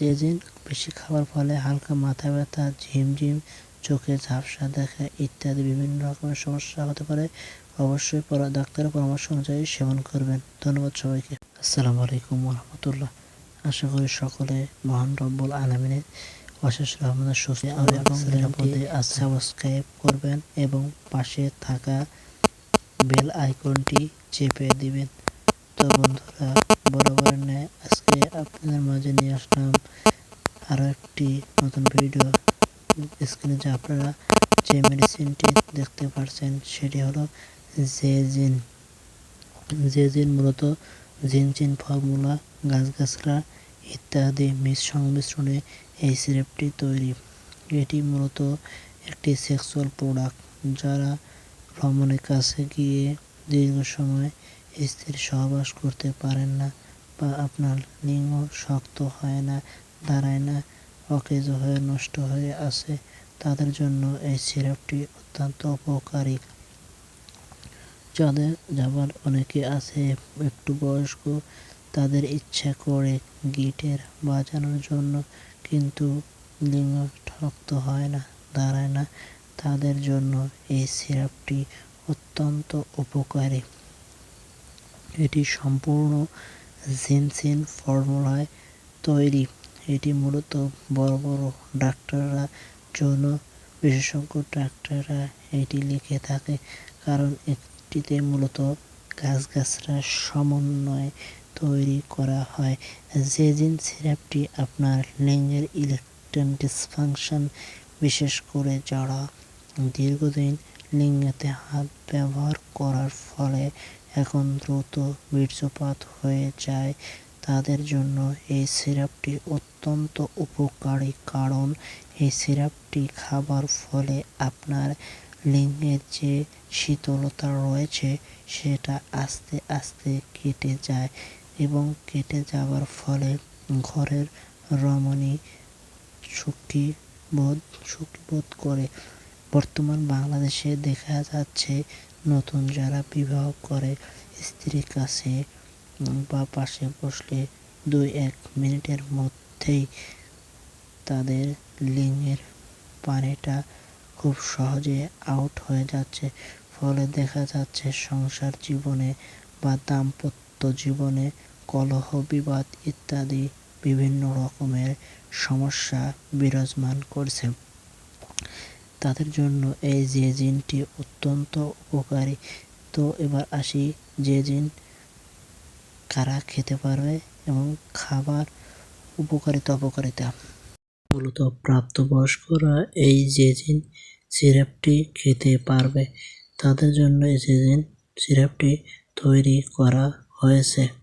জেজিন বেশি খাওয়ার ফলে হালকা মাথা ব্যথা, ঝিমঝিম, চোখে ঝাপসা দেখা ইত্যাদি বিভিন্ন রকমের সমস্যা হতে পারে। অবশ্যই ডাক্তারের পরামর্শ অনুযায়ী সেবন করবেন। ধন্যবাদ সবাইকে। আসসালামু আলাইকুম রহমতুল্লাহ আশা করি সকলে মহান রব্বুল আলমিনের অশেষ রহমতের সুস্থ সাবস্ক্রাইব করবেন এবং পাশে থাকা বেল আইকনটি চেপে দিবেন। তো বন্ধুরা বরাবর ন্যায় আজকে আপনাদের মাঝে নিয়ে আসলাম আরও একটি নতুন ভিডিও স্ক্রিনে যে আপনারা যে মেডিসিনটি দেখতে পাচ্ছেন সেটি হলো জেজিন জেজিন মূলত জিনচিন ফর্মুলা গাছগাছরা ইত্যাদি মিশ সংমিশ্রণে এই সিরাপটি তৈরি। এটি মূলত একটি সেক্সুয়াল প্রোডাক্ট যারা ভ্রমণের কাছে গিয়ে দীর্ঘ সময় স্ত্রীর সহবাস করতে পারেন না বা আপনার লিঙ্গ শক্ত হয় না, দাঁড়ায় না, অকেজ হয়ে, নষ্ট হয়ে আছে, তাদের জন্য এই সিরাপটি অত্যন্ত উপকারী। যাদের যাবার অনেকে আছে, একটু বয়স্ক, তাদের ইচ্ছা করে গিটের বাজানোর জন্য, কিন্তু লিঙ্গ শক্ত হয় না, দাঁড়ায় না, তাদের জন্য এই সিরাপটি অত্যন্ত উপকারী। এটি সম্পূর্ণ জিনসিন ফর্মুলায় তৈরি। এটি মূলত বড় বড় ডাক্তাররা জন্য বিশেষজ্ঞ ডাক্তাররা এটি লিখে থাকে, কারণ এটিতে মূলত গাছগাছড়ার সমন্বয়ে তৈরি করা হয়। জেজিন সিরাপটি আপনার লিঙ্গের ইলেকট্রন ডিসফাংশন, বিশেষ করে যারা দীর্ঘদিন লিঙ্গেতে হাত ব্যবহার করার ফলে এখন দ্রুত বীর্যপাত হয়ে যায়। তাদের জন্য এই সিরাপটি অত্যন্ত উপকারী কারণ, এই সিরাপটি খাবার ফলে আপনার লিঙ্গের যে শীতলতা রয়েছে, সেটা আস্তে আস্তে কেটে যায় এবং কেটে যাওয়ার ফলে ঘরের রমণী সুখী বোধ সুখী বোধ করে। বর্তমান বাংলাদেশে দেখা যাচ্ছে নতুন যারা বিবাহ করে, স্ত্রীর কাছে বা পাশে বসলে দুই এক মিনিটের মধ্যেই তাদের লিঙ্গের পানিটা খুব সহজে আউট হয়ে যাচ্ছে। ফলে দেখা যাচ্ছে সংসার জীবনে বা দাম্পত্য জীবনে কলহ, বিবাদ ইত্যাদি বিভিন্ন রকমের সমস্যা বিরাজমান করছে। তাদের জন্য এই যে জিনটি অত্যন্ত উপকারী। তো এবার আসি, যে জিন কারা খেতে পারবে এবং খাবার উপকারিতা, অপকারিতা। মূলত প্রাপ্তবয়স্করা এই জেজিন সিরাপটি খেতে পারবে, তাদের জন্য এই জেজিন সিরাপটি তৈরি করা হয়েছে।